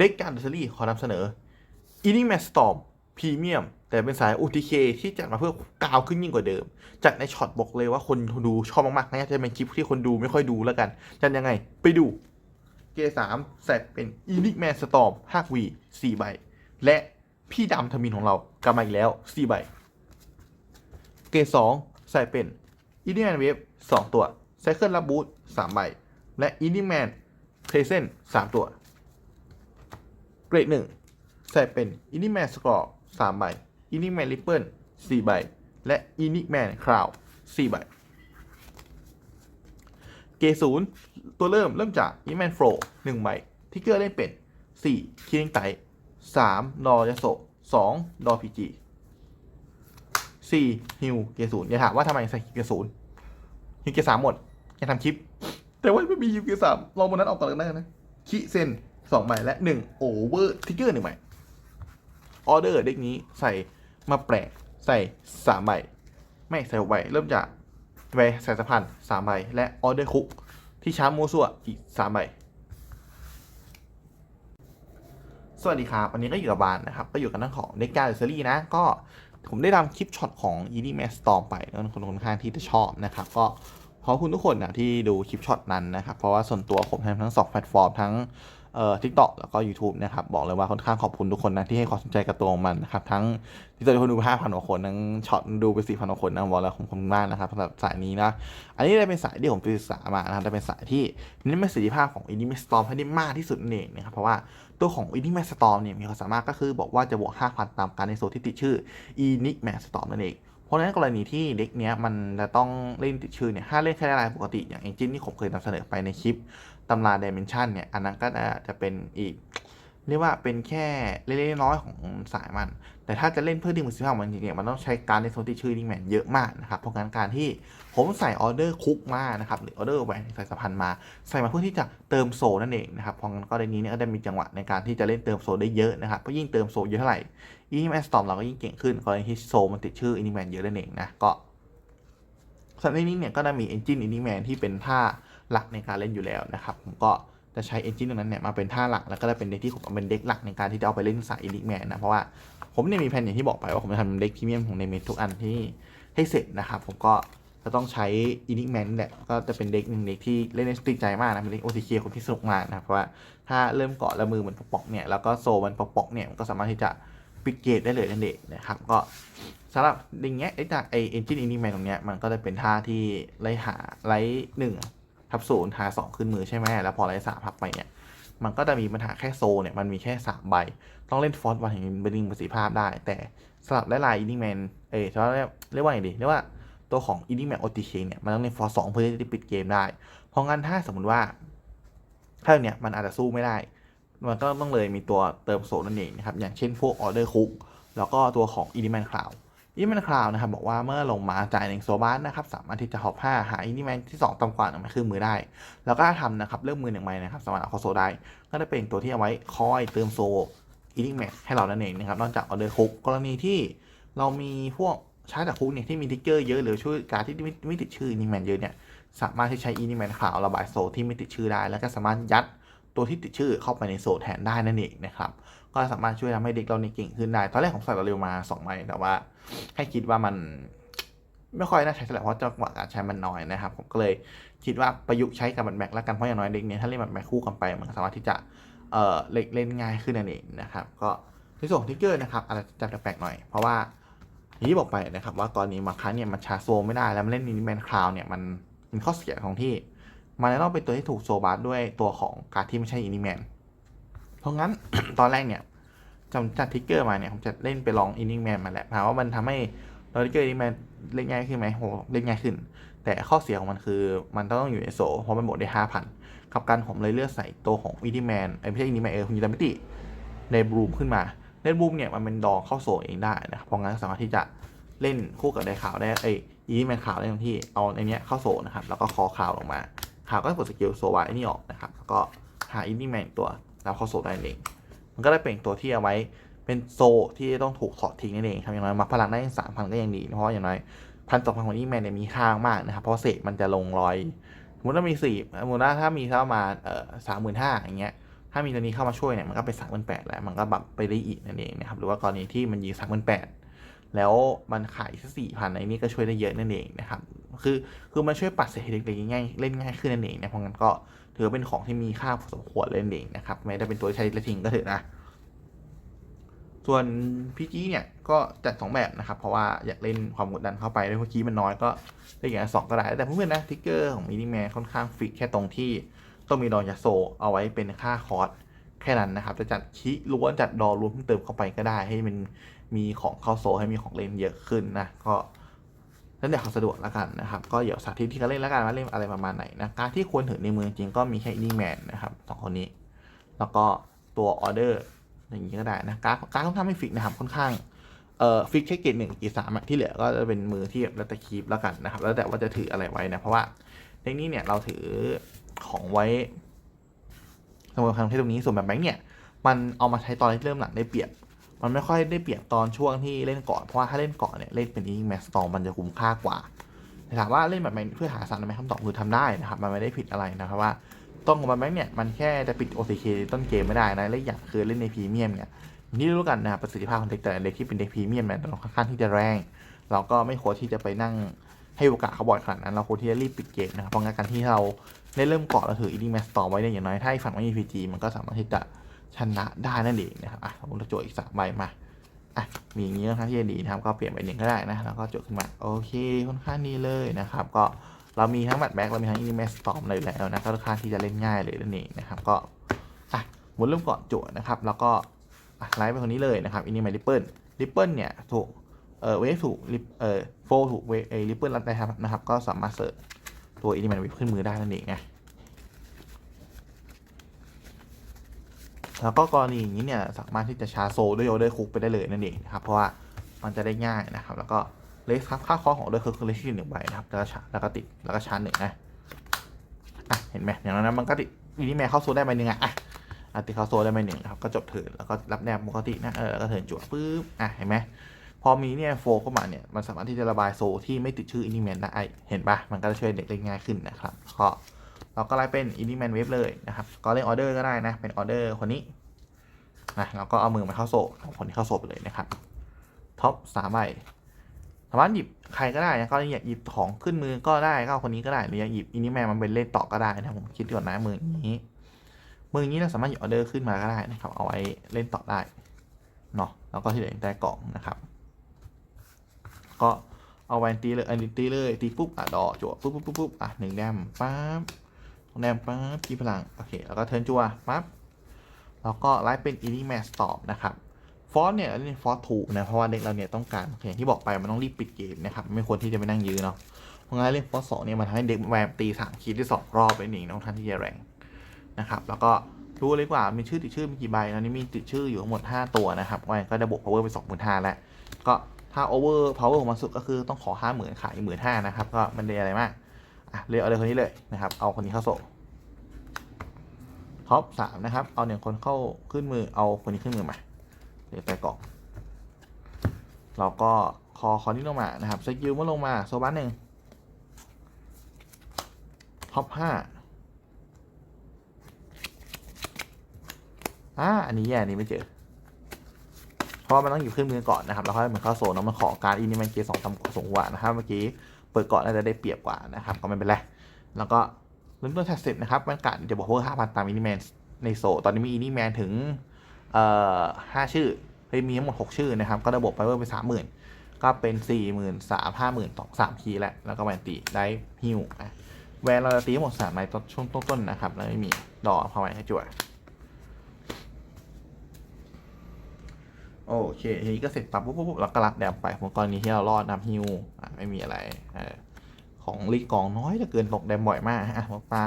เด็กการ์ดเซอรี่ขอนำเสนออินนิแมสตอมพรีเมียมแต่เป็นสาย OTK ที่จัดมาเพื่อกาวขึ้นยิ่งกว่าเดิม จัดในช็อตบอกเลยว่าคนดูชอบมากๆน่าจะเป็นคลิปที่คนดูไม่ค่อยดูแล้วกัน จัดยังไง ไปดู เกสามใส่เป็นอินิแมสตอม5 v 4ใบ และพี่ดำทมินของเรากลับมาอีกแล้ว4ใบ เกสองใส่เป็นอินิแมนเวฟ2ตัวไซเคิลลับบูท3ใบ และอินิแมนเพรเซน3ตัว เกรดหนึ่งใส่เป็นอินิแมนสกอร์สามใบอินิแมนริปเปิลสี่ใบ และอินิแมนคราวสี่ใบ เกรดศูนย์ตัวเริ่มเริ่มจากอินิแมนโฟร์หนึ่งใบทิกเกอร์เล่นเป็นสี่คิงไตสามดอยาโซสองดอพีจีสี่ฮิวเกรดศูนย์อย่าถามว่าทำไมใส่เกรดศูนย์ฮิวเกรดสามหมดยังทำคลิป แต่ว่าไม่มีฮิวเกรดสามลองบนนั้นออกก่อนเลยนะคิเซน สองใบและหนึ่งโอเวอร์ทิกเกอร์หนึ่งใบออเดอร์เด็กนี้ใส่มาแปลกใส่สามใบไม่ใส่หกใบเริ่มจากแวร์สายสะพานสามใบและออเดอร์คุก ที่ช้ามัวซั่วอีกสามใบสวัสดีครับวันนี้ก็อยู่กับบานนะครับ ก็อยู่กันทั้งของเด็กกาดเซอรี่นะ ก็ผมได้ทำคลิปช็อตของ e d m a s t o r m ไปแล้วคนค่อนข้างที่จะชอบนะครับ ก็ขอบคุณทุกคนนะที่ดูคลิปช็อตนั้นนะครับ เพราะว่าส่วนตัวผมทำทั้งสองแพลตฟอร์มทั้ง เอ่อ TikTok แล้วก็ YouTube นะครับ บอกเลยว่าค่อนข้างขอบคุณทุกคนนะ ที่ให้ความสนใจกับตัวของมันนะครับ ทั้งที่ตัวคนดูห้าพันกว่าคนทั้งช็อตดูไปสี่พันกว่าคนนะบอกแล้วขอบคุณมากนะครับสำหรับสายนี้นะ อันนี้ได้เป็นสายที่ผมศึกษามานะครับได้เป็นสายที่เน้นประสิทธิภาพของ e d m a s t o r m ให้ได้มากที่สุดเองนะครับเพราะว่าตัวของ e n i g m a Storm เนี่ยมีความสามารถก็คือบอกว่าจะบวก5,000ตามการในโซนที่ติดชื่อ Enigma Storm นั่นเองเพราะฉะนั้นกรณีที่เด็กเนี้ยมันจะต้องเล่นติดชื่อเนี่ยถ้าเล่นแค่รายปกติอย่าง Engine ที่ผมเคยนำเสนอไปในคลิป ตำรา Dimension เนี่ย อันนั้นก็จะเป็นอีก เรียกว่าเป็นแค่เล็กๆน้อยๆของสายมัน แต่ถ้าจะเล่นเพื่อดึงประสิทธิภาพมันจริงๆเนี่ยมันต้องใช้การในโซนที่ชื่อนิแมนเยอะมากนะครับเพราะงั้นการที่ผมใส่ออเดอร์คุกมานะครับหรือออเดอร์แหวนใส่สะพันมา ใส่มาเพื่อที่จะเติมโซนั่นเองนะครับเพราะงั้นก็ในนี้เนี่ยก็ได้มีจังหวะในการที่จะเล่นเติมโซได้เยอะนะครับเพราะยิ่งเติมโซเยอะเท่าไหร่อินิแมนสตอมเราก็ยิ่งเก่งขึ้นกรณีที่โซมันติดชื่ออินิแมนเยอะนั่นเองนะก็ส่วนในนี้เนี่ยก็ได้มีเอนจินอินิแมนที่เป็นท่า หลักในการเล่นอยู่แล้วนะครับ ผมก็จะใช้เอนจินตรงนั้นเนี่ยมาเป็นท่าหลักแล้วก็ได้เป็นเด็กที่ผมเอาเป็นเด็กหลักในการที่จะเอาไปเล่นสายอินิแมนนะเพราะว่าผมเนี่ยมีแผนอย่างที่บอกไปว่าผมจะทำเด็กพรีเมียมของในเมททุกอันที่ให้เสร็จนะครับ ผมก็จะต้องใช้อินิกแมนแหละก็จะเป็นเด็กหนึ่งเด็กที่เล่นในสติกใจมากนะเป็นเด็ก OTK คนที่สนุกมากนะครับเพราะว่าถ้าเริ่มเกาะแล้วมือมันปอกเนี่ยแล้วก็โซมันปอกเนี่ยมันก็สามารถที่จะปิดเกตได้เลยนั่นเองนะครับก็สำหรับอย่างเงี้ยไอ้จากไอเอนจินอินิแมนตรงเนี้ยมันก็จะเป็นท่าที่ไล่หาไล่หนึ่ง ทับศูนย์หาสองขึ้นมือใช่ไหมแล้วพอไล่สามพับไปเนี่ยมันก็จะมีปัญหาแค่โซเนี่ยมันมีแค่ 3 ใบ ต้องเล่นฟอสวันถึงเป็นดึงประสิทธิภาพได้ แต่สำหรับลายอินดิ้แมนเอ้ยเรียกเรียกว่าอย่างดีเรียกว่าตัวของอินดิ้แมนโอทีเคเนี่ยมันต้องเล่นฟอสสองเพื่อที่จะปิดเกมได้ เพราะงั้นถ้าสมมติว่าถ้าเนี่ยมันอาจจะสู้ไม่ได้ มันก็ต้องเลยมีตัวเติมโซนั่นเองนะครับอย่างเช่นพวกออเดอร์คุกแล้วก็ตัวของอินดิ้แมนคลาว อินดิ้งแมนคลาวนะครับบอกว่าเมื่อลงมาจ่ายหนึ่งโซบาสนะครับสามารถที่จะหอบผ้าหาอินดิ้งแมนที่ 2ต่ำกว่าหนึ่งมาขึ้นมือได้ แล้วก็ทำนะครับเรื่องมือหนึ่งใบนะครับสามารถเอาโซได้ ก็ได้เป็นตัวที่เอาไว้คอยเติมโซอีลิงแมทให้เรานั่นเองนะครับนอกจากออเดอร์คุกกรณีที่เรามีพวกชาร์จจากคุกเนี่ยที่มีทิกเกอร์เยอะหรือช่วยการที่ไม่ไม่ติดชื่ออีลิงแมนเยอะเนี่ยสามารถที่ใช้อีลิงแมนขาวระบายโซที่ไม่ติดชื่อได้ แล้วก็สามารถยัด ตัวที่ติดชื่อเข้าไปในโซแทนได้นั่นเองนะครับก็สามารถช่วยทำให้เด็กเรานี่เก่งขึ้นได้ ตอนแรกผมใส่เราเร็วมา2ใบแต่ว่าให้คิดว่ามันไม่ค่อยน่าใช้เท่าไหร่เพราะจังหวะการใช้มันน้อยนะครับผมก็เลยคิดว่าประยุกต์ใช้กับบัตแบ็กแล้วกันเพราะอย่างน้อยเด็กเนี่ยถ้าเล่นบัตแบ็กคู่กันไปมันสามารถที่จะเอ่อเล่นเล่นง่ายขึ้นนั่นเองนะครับก็ในส่วนของทิกเกอร์นะครับอาจจะแปลกๆหน่อย เพราะว่าที่บอกไปนะครับว่ากรณีบาครั้งเนี่ยมันชาโซไม่ได้แล้วมันเล่นนินิแมนคลาวเนี่ยมันมันข้อเสียของที่ มันจะต้องเป็นตัวที่ถูกโซบาร์ด้วยตัวของการที่ไม่ใช่อินิแมน เพราะงั้น ตอนแรกเนี่ยจำจัดทิกเกอร์มาเนี่ยผมจะเล่นไปลองอินิแมนมาแหละถามว่ามันทำให้เราทิกเกอร์อินิแมนเล่นง่ายขึ้นไหมโหเล่นง่ายขึ้น แต่ข้อเสียของมันคือมันต้องอยู่ในโซเพราะมันบวกได้ห้าพันกับการผมเลยเลือกใส่ตัวของอินิแมนไม่ใช่อินิแมนเออคุณยิตามิติในบลูมขึ้นมาในบลูมเนี่ยมันเป็นดอเข้าโซเองได้นะครับเพราะงั้นสามารถที่จะเล่นคู่กับไดขาวได้ไอ้อินิแมนขาวได้ตรงที่เอาในเนี้ยเข้าโซนะครับแล้วก็คอขาวลงมา ขาก็กดสกิลโซวาไอ้นี่ออกนะครับแล้วก็หาอินิแมนตัวแล้วเข้าโซได้เอง มันก็ได้เป็นตัวที่เอาไว้เป็นโซที่ต้องถูกถอดทิ้งนั่นเองครับอย่างน้อยมาพลังได้สามพันก็ยังดีเพราะอย่างน้อยพันสองพันของอินิแมนเนี่ยมีค่ามากนะครับเพราะเศษมันจะลงรอยสมมติว่ามีสี่สมมติว่าถ้ามีเท่ามาเอ่อสามหมื่นห้าอย่างเงี้ยถ้ามีตัวนี้เข้ามาช่วยเนี่ยมันก็เป็นสามหมื่นแปดแล้วมันก็แบบไปได้อีกนั่นเองนะครับหรือว่ากรณีที่มันยิงสามหมื่นแปด แล้วมันขายแค่สี่พันไอ้นี่ก็ช่วยได้เยอะนั่นเองนะครับคือคือมันช่วยปัดเศษเล็กๆง่ายเล่นง่ายขึ้นนั่นเองนะเพราะงั้นก็ถือเป็นของที่มีค่าพอสมควรเล่นเองนะครับไม่ได้เป็นตัวใช้และทิ้งก็เถอะนะส่วนพี่จี้เนี่ยก็จัดสองแบบนะครับ เพราะว่าอยากเล่นความกดดันเข้าไปด้วยเมื่อกี้มันน้อยก็ได้อย่างสองก็ได้แต่เพื่อนๆนะทิกเกอร์ของมินิแมนค่อนข้างฟิกแค่ตรงที่ต้องมีดอยาโซเอาไว้เป็นค่าคอร์สแค่นั้นนะครับ จะจัดคิล้วนจัดดอรวมเพิ่มเติมเข้าไปก็ได้ให้มัน มีของเข้าโซให้มีของเล่นเยอะขึ้นนะก็นั่นเดี๋ยวเขาสะดวกแล้วกันนะครับก็เดี๋ยวสาธิตที่เขาเล่นแล้วกันว่าเล่นอะไรประมาณไหนนะการที่ควรถือในมือจริงก็มีแค่อินดี้แมนนะครับสองคนนี้ แล้วก็ตัวออเดอร์อย่างนี้ก็ได้นะการการค่อนข้างไม่ฟิกนะครับค่อนข้างเอ่อฟิกแค่เกรดหนึ่งเกรดสามที่เหลือก็จะเป็นมือที่แบบแล้วแต่คีปแล้วกันนะครับ แล้วแต่ว่าจะถืออะไรไว้นะเพราะว่าในนี้เนี่ยเราถือของไว้สำหรับครั้งที่ตรงนี้ส่วนแบบแบงค์เนี่ยมันเอามาใช้ตอนที่เริ่มหลังได้เปรียบ มันไม่ค่อยได้เปรียบตอนช่วงที่เล่นก่อนเพราะว่าถ้าเล่นก่อนเนี่ยเล่นเป็นอีแมสตองมันจะคุ้มค่ากว่าแต่ถามว่าเล่นแบบแบงค์เพื่อหาสารไหมคำตอบคือทำได้นะครับมันไม่ได้ผิดอะไรนะครับว่าต้องของแบบแบงค์เนี่ยมันแค่จะปิด OCK ต้นเกมไม่ได้นะและอีกอย่างคือเล่นในพรีเมียมเนี่ยที่รู้กันนะครับประสิทธิภาพของเด็กแต่เด็กที่เป็นเด็กพรีเมียมเนี่ยค่อนข้างที่จะแรง เราก็ไม่ควรที่จะไปนั่งให้โอกาสเขาบ่อยขนาดนั้นเราควรที่จะรีบปิดเกมนะครับเพราะงั้นการที่เราได้เริ่มเกาะเราถืออีดีแมสต่อไว้เนี่ยอย่างน้อยถ้าอีกฝั่งไม่มีพีจีมันก็สามารถที่จะ ชนะได้นั่นเองนะครับอะสมมติเราโจทย์อีกสามใบมาอะมีอย่างนี้ค่อนข้างที่จะดีนะครับ ก็เปลี่ยนไปหนึ่งก็ได้นะแล้วก็โจทย์ขึ้นมาโอเคค่อนข้างดีเลยนะครับ ก็เรามีทั้งแมตแบ็กเรามีทั้งอีดีแมสตอมเลยแล้วนะก็ค่อนข้างที่จะเล่นง่ายเลยนั่นเองนะครับก็อะหมุนเริ่มก่อนโจทย์นะครับ แล้วก็ไลฟ์ไปคนนี้เลยนะครับอินนี่มาริปเปิลริปเปิลเนี่ยถูกเออเวฟถูกริปเออโฟถูกเวเอริปเปิลรับได้ครับนะครับ ก็สามารถเสิร์ชตัวอินนี่มันวิขึ้นมือได้นั่นเองไง แล้วก็กรณีอย่างนี้เนี่ยสามารถที่จะชาร์โซด้วยโอเดอร์คุกไปได้เลยนั่นเองนะครับเพราะว่ามันจะได้ง่ายนะครับ แล้วก็เลสครับค่าคอของโอเดอร์คุกคือเลสที่หนึ่งใบนะครับแล้วก็ชาแล้วก็ติดแล้วก็ชาร์หนึ่งนะอะเห็นไหมอย่างนั้นมันก็ติดอินนี่แมเข้าโซได้ใบหนึ่งอะอะอาติคาโซได้ไปหนึ่งนะครับก็จบเทินแล้วก็รับแนบปกตินะเออแล้วก็เทินจั่วปุ๊บอะเห็นไหมพอมีเนี่ยโฟเข้ามาเนี่ยมันสามารถที่จะระบายโซที่ไม่ติดชื่ออินิเมนได้เห็นปะมันก็จะช่วยเด็กเล่นง่ายขึ้นนะครับก็ เราก็ไล่เป็นอินิเมนเวฟเลยนะครับ ก็เล่นออเดอร์ก็ได้นะ เป็นออเดอร์คนนี้นะแล้วก็เอามือมาเข้าโซของคนที่เข้าโซไปเลยนะครับท็อปสามใบสามารถหยิบใครก็ได้นะก็อยากหยิบของขึ้นมือก็ได้ก็เอาคนนี้ก็ได้หรืออยากหยิบอินิแมนมันเป็นเล่นต่อก็ได้นะผมคิดก่อนนะมืออย่างนี้มืออย่างนี้เราสามารถหยิบออเดอร์ขึ้นมาก็ได้นะครับ เอาไว้เล่นต่อได้เนาะแล้วก็ที่เหลือได้กล่องนะครับ ก็เอาไว้ตีเลยอันนี้ตีเลยตีปุ๊บอะดอจั่วปุ๊บปุ๊บปุ๊บปุ๊บอะหนึ่งแดมปั๊บ แดมปั๊บกีพลัง โอเค แล้วก็เทิร์นจัวปั๊บแล้วก็ไลฟ์เป็นอินิแมสตอบนะครับฟอสเนี่ยเล่นฟอสถูกนะเพราะว่าเด็กเราเนี่ยต้องการอย่างที่บอกไปมันต้องรีบปิดเกมนะครับไม่ควรที่จะไปนั่งยื้อเนาะเพราะงั้นเล่นฟอสสองเนี่ยมันทำให้เด็กแวมตีสามคีดได้สองรอบไปหนึ่งน้องท่านที่จะแรงนะครับแล้วก็ดูเลยกว่ามีชื่อติดชื่อมีกี่ใบตอนนี้มีติดชื่ออยู่ทั้งหมด 5 ตัวนะครับว่าก็ได้บวก power ไป2 5 0 0 0แล้วก็ถ้า over power ของมันสุดก็คือต้องขอ 5 0,000ขายหมื่นห้านะครับก็มันได้อะไรมาก เลยเอาเลยคนนี้เลยนะครับ เอาคนนี้เข้าโซ่ท็อปสามนะครับ เอาหนึ่งคนเข้าขึ้นมือ เอาคนนี้ขึ้นมือมาเดี๋ยวไปกล่องเราก็คอคอนี้ลงมานะครับสกิลเมื่อลงมาโซบัสหนึ่งท็อปห้าอ่าอันนี้แย่นี้ไม่เจอ เพราะมันต้องอยู่ขึ้นมือก่อนนะครับ แล้วค่อยเหมือนเข้าโซนแล้วมันขอการอินนี่มันเกียร์สองต่ำกว่าสูงกว่านะครับเมื่อกี้ เปิดก่อนน่าจะได้เปรียบกว่านะครับ ก็ไม่เป็นไร แล้วก็เริ่มต้นแท็กเสร็จนะครับมันกัดจะบอกเพิ่มห้าพันตามอินนี่แมนในโซ ตอนนี้มีอินนี่แมนถึงเอ่อห้าชื่อเฮ้ยมีทั้งหมดหกชื่อนะครับ ก็ระบบไปเพิ่มไปสามหมื่นก็เป็นสี่หมื่นสามห้าหมื่นสองสามคีย์แล้วแล้วก็แวนตีได้ฮิวอะแวนเราจะตีทั้งหมดสามในช่วงต้นๆนะครับแล้วไม่มีดอกพอไว้ให้จั่ว โอเคทีนี้ก็เสร็จปั๊บปุ๊บปุ๊บเราก็รับแดมไปผมกรณีที่เรารอดนำฮิวไม่มีอะไรเออของลีกกองน้อยเหลือเกินตกแดมบ่อยมากอะหมอปลา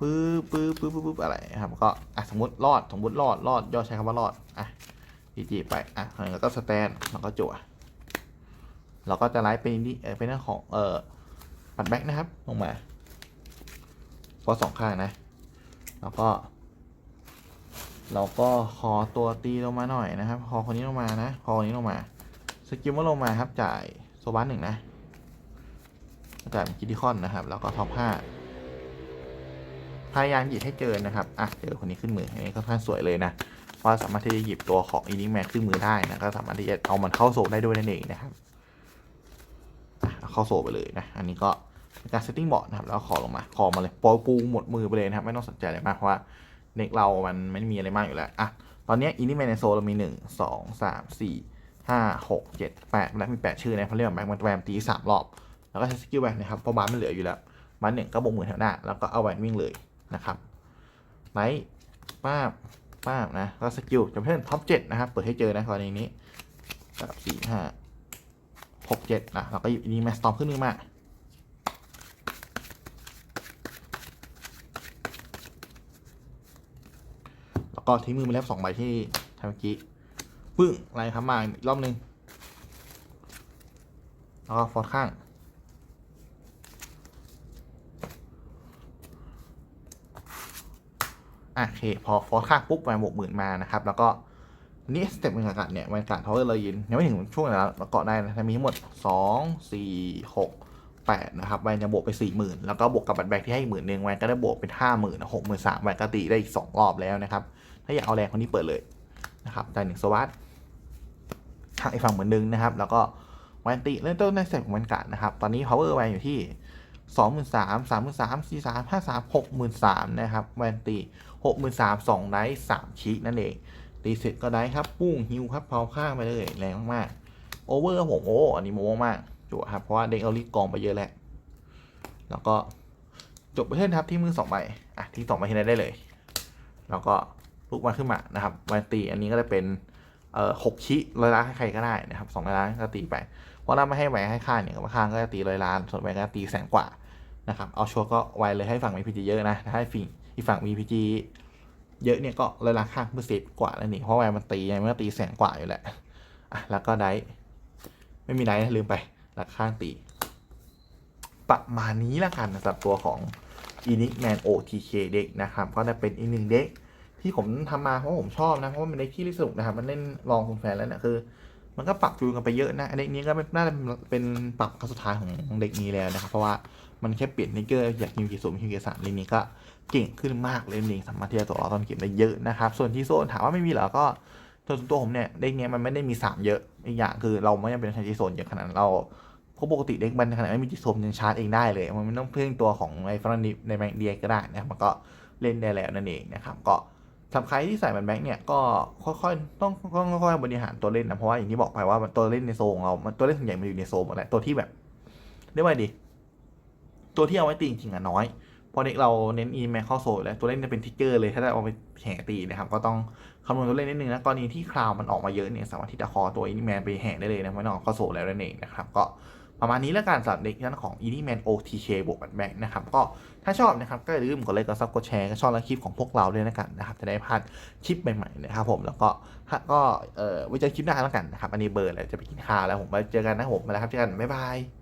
ปึ๊บปึ๊บปึ๊บปึ๊บอะไรครับก็อะสมมติรอดสมมติรอดรอดยอดใช้คำว่ารอดอะจีจีไปอะแล้วก็สแตนแล้วก็จั่วเราก็จะไลฟ์เป็นนี่เออเป็นเรื่องของเอ่อปัดแบ็กนะครับลงมาพอสองข้างนะ แล้วก็ เราก็คอตัวตีลงมาหน่อยนะครับคอคนนี้ลงมานะคอคนนี้ลงมา สกิลว่าลงมาครับจ่ายโซบัสหนึ่งนะจ่ายเป็นคิดิคอนนะครับ แล้วก็ท็อปห้าพยายามหยิบให้เจอนะครับ อะ เจอคนนี้ขึ้นมือ อันนี้ค่อนข้างสวยเลยนะว่าสามารถที่จะหยิบตัวของอินิแมนขึ้นมือได้นะ ก็สามารถที่จะเอามันเข้าโซลได้ด้วยนั่นเองนะครับเข้าโซลไปเลยนะ อันนี้ก็การเซตติ้งบอร์ดนะครับ แล้วขอลงมาคอมาเลยปอยปูหมดมือไปเลยนะครับ ไม่ต้องสนใจอะไรมากเพราะว่า เน็กเรามันไม่ได้มีอะไรมากอยู่แล้วอะตอนนี้อินิแมนในโซลเรามีหนึ่งสองสามสี่ห้าหกเจ็ดแปดแล้วมีแปดชื่อนะเขาเรียกว่าแบงค์มันแวมตีสามรอบ แล้วก็ใช้สกิลแวนนะครับเพราะบาร์มันเหลืออยู่แล้วบาร์หนึ่งก็บวกหมื่นแถวหน้า แล้วก็เอาแวนวิ่งเลยนะครับไลท์ป้าบป้าบนะแล้วสกิลจะเพิ่มท็อปเจ็ดนะครับ เปิดให้เจอนะกรณีนี้สามสี่ห้าหกเจ็ดนะเราก็หยิบอันนี้มาสตอมขึ้นมือมา แล้ว ก็ทิ้งมือไปแล้วสองใบที่ทำเมื่อกี้ปึ้งอะไรครับมาอีกรอบหนึ่งแล้วก็ฟอร์ดข้าง โอเค พอฟอร์ดข้างปุ๊บแวนบวกหมื่นมานะครับ แล้วก็นี่สเต็ปเป็นอากาศเนี่ยแวนการ์ดทาวเวอร์เลยยินยังไม่ถึงช่วงไหนแล้วเราเกาะได้นะมีทั้งหมดสองสี่หกแปดนะครับแวนจะบวกไปสี่หมื่นแล้วก็บวกกับบัตรแบกที่ให้หมื่นหนึ่งแวนก็ได้บวกเป็นห้าหมื่นหกหมื่นสามแวนก็ตีได้อีกสองรอบแล้วนะครับ ถ้าอยากเอาแรงคนนี้เปิดเลยนะครับจ่ายหนึ่งสวัสดทางอีกฝั่งเหมือนเดิมนะครับ แล้วก็แวนตีเริ่มต้นในสเต็ปของแวนการ์ดนะครับ ตอนนี้ power แวนอยู่ที่สองหมื่นสามสามหมื่นสามสี่สามห้าสามหกหมื่นสามนะครับแวนตีหกหมื่นสามสองไดส์สามชีนั่นเอง ตีเสร็จก็ได้ครับ ปุ้งฮิวครับเผาข้างไปเลยแรงมากๆโอเวอร์ผมโอ้อันนี้โม้มากจั่วครับ เพราะว่าเด็กเอาลิกกองไปเยอะแล้ว แล้วก็จบไปเท่นครับที่มือสองใบอะที่สองใบที่ได้ได้เลย แล้วก็ ลุกมาขึ้นมานะครับวันตีอันนี้ก็จะเป็นเอ่อหกชิร้อยล้านให้ใครก็ได้นะครับสองร้อยล้านก็ตีไป เพราะเราไม่ให้แหวนให้ค่าเนี่ยข้างก็จะตีร้อยล้าน ส่วนแหวนก็ตีแสนกว่านะครับเอาชัวร์ก็ไวเลยให้ฝั่งมีพีจีเยอะนะถ้าให้ฝั่งอีฝั่งมีพีจีเยอะเนี่ยก็เลยราคาเมื่อเซฟกว่าแล้วนี่เพราะแวนมันตีไงมันก็ตีแสนกว่าอยู่แหละอะแล้วก็ได้ไม่มีได้นลืมไปราคางตีประมาณนี้ละกันสำหรับตัวของ e n i c Man OTK เด็กนะครับ ก็จะเป็นอีกหนึ่งเด็ก ที่ผมทำมาเพราะผมชอบนะเพราะว่ามันเด็กที่สนุกนะครับมันเล่นลองคุณแฟนแล้วเนี่ยคือ มันก็ปรับจูนกันไปเยอะนะอันเด็กนี้ก็น่าจะเป็นปรับครั้งสุดท้ายของเด็กนี้แล้วนะครับเพราะว่ามันแค่เปลี่ยนนิกเกอร์อยากฮิวกี่สูงฮิวกี่สามเด็กนี้ก็เก่งขึ้นมากเลยจริงสามารถที่จะตัวเราตอนเกมได้เยอะนะครับ ส่วนที่โซนถามว่าไม่มีเหรอก็ส่วนตัวผมเนี่ยเด็กเนี้ยมันไม่ได้มี3เยอะอีกอย่างคือเราไม่จำเป็นต้องใช้จีโซนเยอะขนาดเราพราะปกติเด็กมันขนาดไม่มีจีโซนยังชาร์จเองได้เลย มันไม่ต้องพึ่งตัวของไอ้ฟรอนนิในแบงเดียก็ได้นะมันก็เล่นได้แล้วนั่นเองนะครับก็ สำหรับใครที่ใส่มันแบงค์เนี่ยก็ค่อยๆต้องค่อยๆบริหารตัวเล่นนะเพราะว่าอย่างที่บอกไปว่ามันตัวเล่นในโซนของเรามันตัวเล่นส่วนใหญ่มันอยู่ในโซนหมดแหละตัวที่แบบเรียกว่าดี ตัวที่เอาไว้ตีจริงๆอะน้อยเพราะเด็กเราเน้นอีแมคเข้าโซลแล้วตัวเล่นจะเป็นทิกเกอร์เลยถ้าได้เอาไปแห่ตีนะครับก็ต้องคำนวณตัวเล่นนิดนึงนะกรณีที่คราวมันออกมาเยอะเนี่ยสามารถที่จะคอตัวอีนิแมนไปแห่ได้เลยนะไม่ต้องเอาเข้าโซลแล้วนั่นเองนะครับก็ ประมาณนี้แล้วกันสำหรับเด็กนั้นของ e n i Man OTK บวกบัตแบงนะครับ ก็ถ้าชอบนะครับก็อย่าลืมกดไลค์กดซับกดแชร์ก็ชอบและคลิปของพวกเราด้วยนะกันนะครับ จะได้พลาดคลิปใหม่ๆนะครับผมแล้วก็ก็เอ่อไว้เจอคลิปหน้าแล้วกันนะครับ อันนี้เบอร์แล้วจะไปกินข้าวแล้วผมไปเจอกันนะผมมาแล้วครับเจอกันบ๊ายบาย